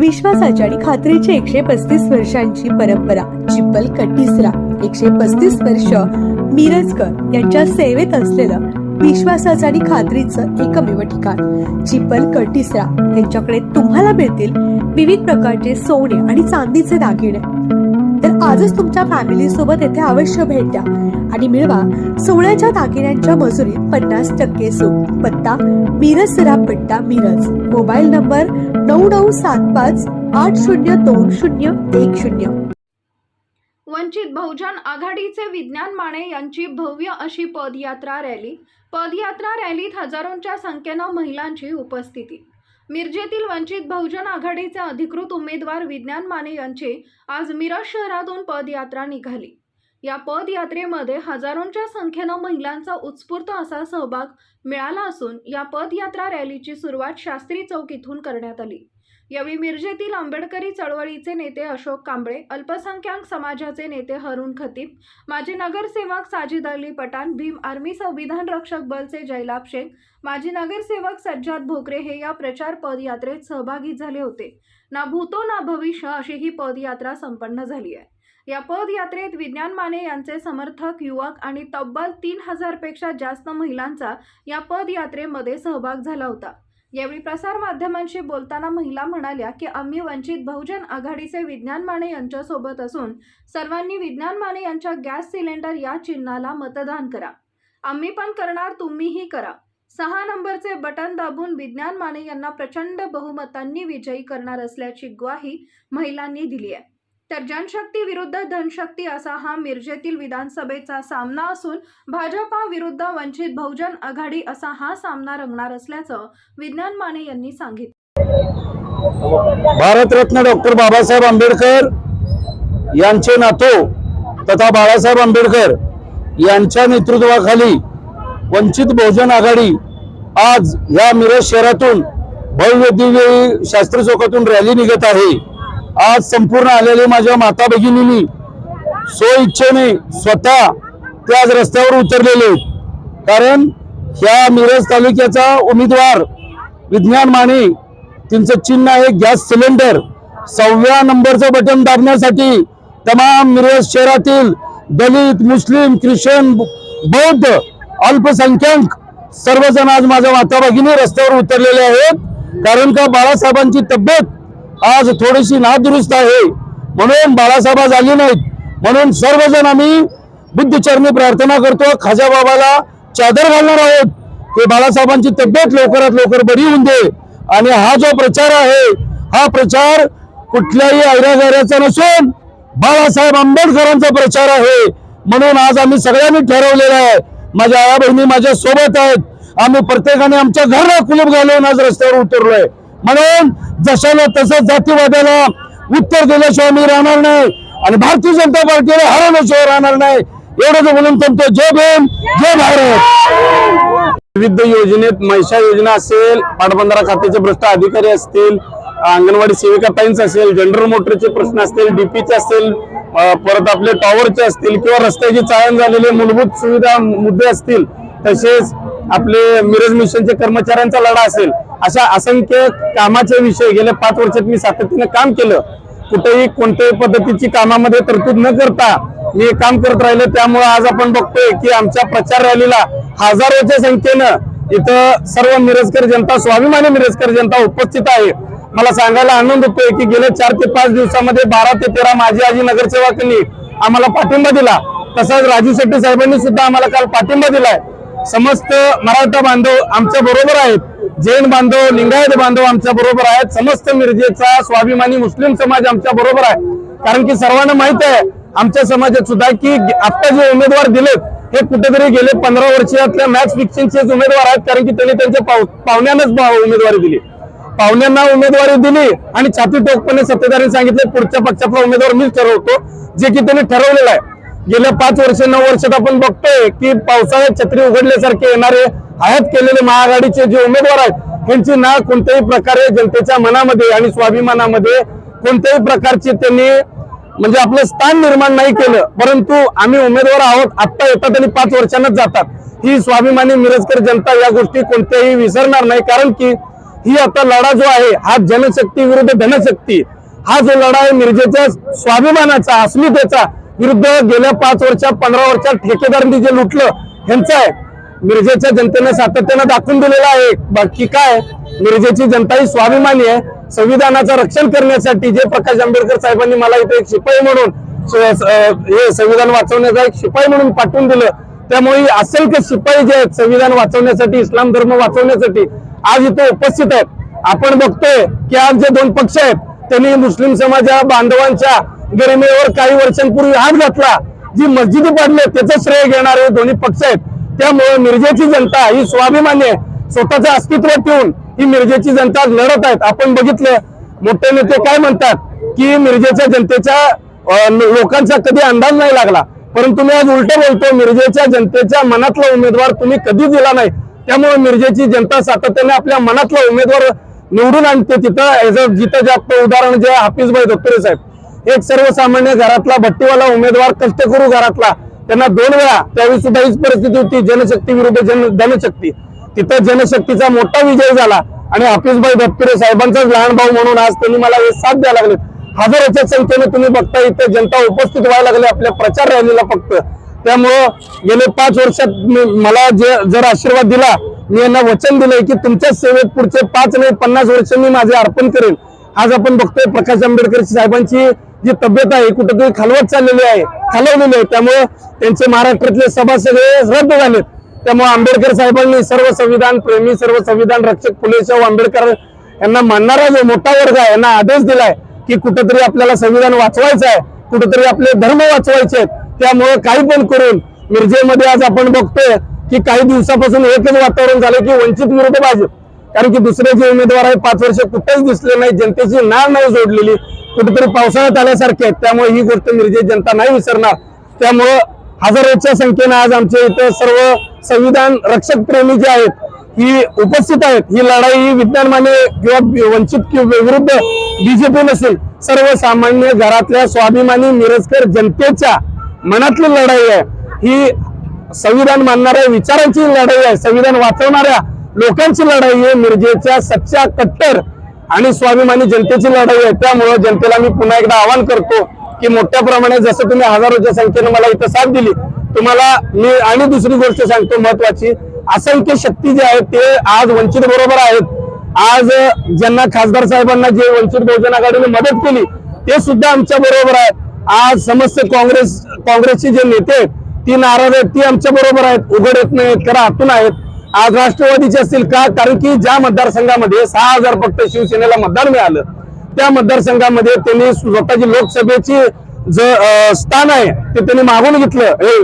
विश्वासाची आणि खात्रीची एकशे पस्तीस वर्षांची परंपरा चिप्पल कटिसरा एकशे पस्तीस वर्ष मिरजकर यांच्या सेवेत असलेलं विश्वासाचं आणि खात्रीचं एकमेव ठिकाण चिप्पल कटिसरा. यांच्याकडे तुम्हाला मिळतील विविध प्रकारचे सोने आणि चांदीचे दागिने. आजच तुमच्या फॅमिली सोबत येथे अवश्य भेट द्या. आणि मिळवा सोहळ्याच्या दागिन्यांच्या मजुरीत पन्नास टक्के सूट. पत्ता मिरज सराफ पट्टा मिरज. मोबाईल नंबर नऊ नऊ सात पाच आठ शून्य दोन शून्य एक शून्य. वंचित बहुजन आघाडीचे विज्ञान माने यांची भव्य अशी पदयात्रा रॅली. पदयात्रा रॅलीत हजारोंच्या संख्येनं महिलांची उपस्थिती. मिरजेतील वंचित बहुजन आघाडीचे अधिकृत उमेदवार विज्ञान माने यांची आज मिरज शहरातून पदयात्रा निघाली. या पदयात्रेमध्ये हजारोंच्या संख्येनं महिलांचा उत्स्फूर्त असा सहभाग मिळाला असून या पदयात्रा रॅलीची सुरुवात शास्त्री चौक इथून करण्यात आली. यावेळी मिरजेतील आंबेडकरी चळवळीचे नेते अशोक कांबळे अल्पसंख्याक समाजाचे नेते हरुण खतीब माजी नगरसेवक साजिद अली पठाण भीम आर्मी संविधान रक्षक बलचे जयलाभ शेख माजी नगरसेवक सज्जाद भोकरे हे या प्रचार पदयात्रेत सहभागी झाले होते. ना भूतो ना भविष्य अशी ही पदयात्रा संपन्न झाली आहे. या पदयात्रेत विज्ञान माने यांचे समर्थक युवक आणि तब्बल तीन हजारपेक्षा जास्त महिलांचा या पदयात्रेमध्ये सहभाग झाला होता. यावेळी प्रसारमाध्यमांशी बोलताना महिला म्हणाल्या की आम्ही वंचित बहुजन आघाडीचे विज्ञान माने यांच्यासोबत असून सर्वांनी विज्ञान माने यांच्या गॅस सिलेंडर या चिन्हाला मतदान करा. आम्ही पण करणार तुम्हीही करा. सहा नंबरचे बटन दाबून विज्ञान माने यांना प्रचंड बहुमतांनी विजयी करणार असल्याची ग्वाही महिलांनी दिली आहे. तर जनशक्ती विरुद्ध धनशक्ती असा हा मिरजेतील विधानसभेचा सामना असून भाजपा विरुद्ध वंचित बहुजन आघाडी असा हा सामना रंगणार असल्याचं विज्ञान माने यांनी सांगितलं. भारतरत्न डॉक्टर बाबासाहेब आंबेडकर यांचे नातो तथा बाळासाहेब आंबेडकर यांच्या नेतृत्वाखाली वंचित बहुजन आघाडी आज या मिरज शहरातून भव्य दिव्य शास्त्र चौकातून रॅली निघत आहे. आज संपूर्ण आलेले माझ्या माता भगिनींनी सो इच्छेने स्वतः ते आज रस्त्यावर उतरलेले कारण ह्या मिरज तालुक्याचा उमेदवार विज्ञान माने त्यांचं चिन्ह आहे गॅस सिलेंडर. सहाव्या नंबरचं बटन दाबण्यासाठी तमाम मिरज शहरातील दलित मुस्लिम ख्रिश्चन बौद्ध अल्पसंख्याक सर्वजण आज माझ्या माता भगिनी रस्त्यावर उतरलेले आहेत. कारण का बाळासाहेबांची तब्येत आज थोडीशी नादुरुस्त आहे. म्हणून बाळासाहेबा झाली नाहीत. म्हणून सर्वजण आम्ही बुद्धचरणी प्रार्थना करतो. खाजा बाबाला चादर घालणार आहोत. की बाळासाहेबांची तब्येत लवकरात लवकर बरी होऊन दे. आणि हा जो प्रचार आहे हा प्रचार कुठल्याही ऐरागैऱ्याचा नसून बाळासाहेब आंबेडकरांचा प्रचार आहे. म्हणून आज आम्ही सगळ्यांनी ठरवलेलं आहे. माझ्या आया बहिणी माझ्या सोबत आहेत. आम्ही प्रत्येकाने आमच्या घरला कुलूप घालून आज रस्त्यावर उतरलोय. म्हणून जशाला तसं जातीवाद्याला उत्तर दिल्याशिवाय मी राहणार नाही आणि भारतीय जनता पार्टीला हरवल्याशिवाय राहणार नाही. एवढंच बोलून थांबतो. जय भीम जय भारत. विविध योजनेत महिषा योजना असेल पाटबंधारा खात्याचे भ्रष्ट अधिकारी असतील अंगणवाडी सेविका ताईंच असेल जनरल मोटरचे प्रश्न असतील डीपीचे असतील परत आपले टॉवरचे असतील किंवा रस्त्याची चाळण झालेले मूलभूत सुविधा मुद्दे असतील तसेच आपले मिरज मिशनचे कर्मचाऱ्यांचा लढा असेल अशा असंख्य कामाचे विषय गेल्या पाच वर्षात मी सातत्यानं काम केलं. कुठेही कोणत्याही पद्धतीची कामामध्ये तरतूद न करता मी हे काम करत राहिले. त्यामुळे आज आपण बघतोय की आमच्या प्रचार रॅलीला हजारोच्या संख्येनं इथं सर्व मिरजकर जनता स्वाभिमानी मिरजकर जनता उपस्थित आहे. मला सांगायला आनंद होतोय की गेल्या चार ते पाच दिवसामध्ये बारा ते तेरा माझी आजी नगरसेवकांनी आम्हाला पाठिंबा दिला. तसंच राजू शेट्टी साहेबांनी सुद्धा आम्हाला काल पाठिंबा दिलाय. समस्त मराठा बांधव आमच्या बरोबर आहेत. जैन बांधव लिंगायत बांधव आमच्या बरोबर आहेत. समस्त मिरजेचा स्वाभिमानी मुस्लिम समाज आमच्या बरोबर आहे. कारण की सर्वांना माहीत आहे आमच्या समाजात सुद्धा की आता जे उमेदवार दिलेत हे कुठेतरी गेले पंधरा वर्षातल्या मॅच फिक्सिंगचेच उमेदवार आहेत. कारण की त्यांनी त्यांच्या पाव पाहुण्यांनाच उमेदवारी दिली. पाहुण्यांना उमेदवारी दिली आणि छाती टोकपणे सत्तेदारांनी सांगितले पुढच्या पक्षातला उमेदवार मीच ठरवतो जे की त्यांनी ठरवलेलं आहे. गेल्या पाच वर्ष नऊ वर्षात आपण बघतोय की पावसाळ्यात छत्री उघडल्यासारखे येणारे हयात केलेले महाआघाडीचे जे उमेदवार आहेत त्यांची ना कोणत्याही प्रकारे जनतेच्या मनामध्ये आणि स्वाभिमानामध्ये कोणत्याही प्रकारची त्यांनी म्हणजे आपलं स्थान निर्माण नाही केलं परंतु आम्ही उमेदवार आहोत आत्ता येतात आणि पाच वर्षांनाच जातात. ही स्वाभिमानी मिरजकर जनता या गोष्टी कोणत्याही विसरणार नाही कारण की ही आता लढा जो आहे हा जनशक्ती विरुद्ध धनशक्ती हा जो लढा आहे मिरजेच्या स्वाभिमानाचा अस्मितेचा विरुद्ध गेल्या पाच वर्षात पंधरा वर्षात ठेकेदारांनी जे लुटलं ह्यांचं आहे. मिरजेच्या जनतेने सातत्यानं दाखवून दिलेलं आहे. बाकी काय? मिरजेची जनता ही स्वाभिमानी आहे. संविधानाचं रक्षण करण्यासाठी जे प्रकाश आंबेडकर साहेबांनी मला इथे एक शिपाई म्हणून हे संविधान वाचवण्याचा एक शिपाई म्हणून पाठवून दिलं. त्यामुळे असंख्य शिपाई जे आहेत संविधान वाचवण्यासाठी इस्लाम धर्म वाचवण्यासाठी आज इथे उपस्थित आहेत. आपण बघतोय की आज जे दोन पक्ष आहेत त्यांनी मुस्लिम समाजा बांधवांच्या गरिमेवर काही वर्षांपूर्वी हात घातला. जी मस्जिदी पाडले त्याचं श्रेय घेणारे दोन्ही पक्ष आहेत. त्यामुळे मिरजेची जनता ही स्वाभिमानी आहे. स्वतःचं अस्तित्व ठेवून ही मिरजेची जनता लढत आहेत. आपण बघितलं मोठे नेते काय म्हणतात की मिरजेच्या जनतेच्या लोकांचा कधी अंदाज नाही लागला. परंतु मी आज उलट बोलतो मिरजेच्या जनतेच्या मनातला उमेदवार तुम्ही कधी दिला नाही. त्यामुळे मिरजेची जनता सातत्याने आपल्या मनातला उमेदवार निवडून आणते तिथं एज अ जिथं जास्त उदाहरण जे हाफिज भाई दत्तुरे साहेब. एक सर्वसामान्य घरातला भट्टीवाला उमेदवार कष्टकरू घरातला. त्यांना दोन वेळा त्यावेळी सुद्धा हीच परिस्थिती होती जनशक्ती विरुद्ध जन धनशक्ती. तिथं जनशक्तीचा मोठा विजय झाला आणि हाफिजभाई दत्तुरे साहेबांचाच लहान भाऊ म्हणून आज त्यांनी मला हे साथ द्यायला लागले. हजाराच्या संख्येने तुम्ही बघता इथे जनता उपस्थित व्हायला लागली आपल्या प्रचार रॅलीला फक्त. त्यामुळं गेले पाच वर्षात मला जे जर आशीर्वाद दिला मी यांना वचन दिलंय की तुमच्या सेवेत पुढचे पाच नाही पन्नास वर्ष मी माझे अर्पण करेन. आज आपण बघतोय प्रकाश आंबेडकर साहेबांची जी तब्येत आहे कुठेतरी खालवत चाललेली आहे खालवलेली आहे. त्यामुळे त्यांचे महाराष्ट्रातले सभा सगळे रद्द झालेत. त्यामुळे आंबेडकर साहेबांनी सर्व संविधान प्रेमी सर्व संविधान रक्षक फुले आंबेडकर यांना मानणारा जो मोठा वर्ग आहे यांना आदेश दिलाय की कुठेतरी आपल्याला संविधान वाचवायचं आहे कुठेतरी आपले धर्म वाचवायचे आहेत. त्यामुळे काही पण करून मिरजेमध्ये आज आपण बघतोय की काही दिवसापासून एकच वातावरण झालं की वंचित विरुद्ध भाजप. कारण की दुसरे जे उमेदवार आहे पाच वर्ष कुठेच दिसले नाही जनतेची नाळ नाही जोडलेली. कुठेतरी पावसाळ्यात आल्यासारखे आहेत. त्यामुळे ही गोष्ट मिरजेत जनता नाही विसरणार. त्यामुळं हजारोच्या संख्येनं आज आमच्या इथं सर्व संविधान रक्षक प्रेमी जे आहेत ही उपस्थित आहेत. ही लढाई ही विज्ञान माने किंवा वंचित किंवा विरुद्ध बीजेपी नसेल सर्वसामान्य घरातल्या स्वाभिमानी मिरजकर जनतेच्या मनातली लढाई आहे. ही संविधान मानणाऱ्या विचारांची लढाई आहे. संविधान वाचवणाऱ्या लोकांची लढाई आहे. मिरजेच्या सच्च्या कट्टर आणि स्वाभिमानी जनतेची लढाई आहे. त्यामुळे जनतेला मी पुन्हा एकदा आवाहन करतो की मोठ्या प्रमाणात जसं तुम्ही हजारोच्या संख्येने मला इथं साथ दिली तुम्हाला मी आणि दुसरी गोष्ट सांगतो महत्वाची असंख्य शक्ती जे आहेत ते आज वंचित बरोबर आहेत. आज ज्यांना खासदार साहेबांना जे वंचित बहुजन आघाडीने मदत केली ते सुद्धा आमच्या बरोबर आहेत. आज समस्त काँग्रेस काँग्रेसचे जे नेते ती नाराज आहेत ती आमच्या बरोबर आहेत. उघड येत नाहीत खरं हातून आहेत. आज राष्ट्रवादीचे असतील का? कारण की ज्या मतदारसंघामध्ये सहा हजार फक्त शिवसेनेला मतदान मिळालं त्या मतदारसंघामध्ये त्यांनी स्वतःची लोकसभेची जे स्थान आहे ते त्यांनी मागून घेतलं. हे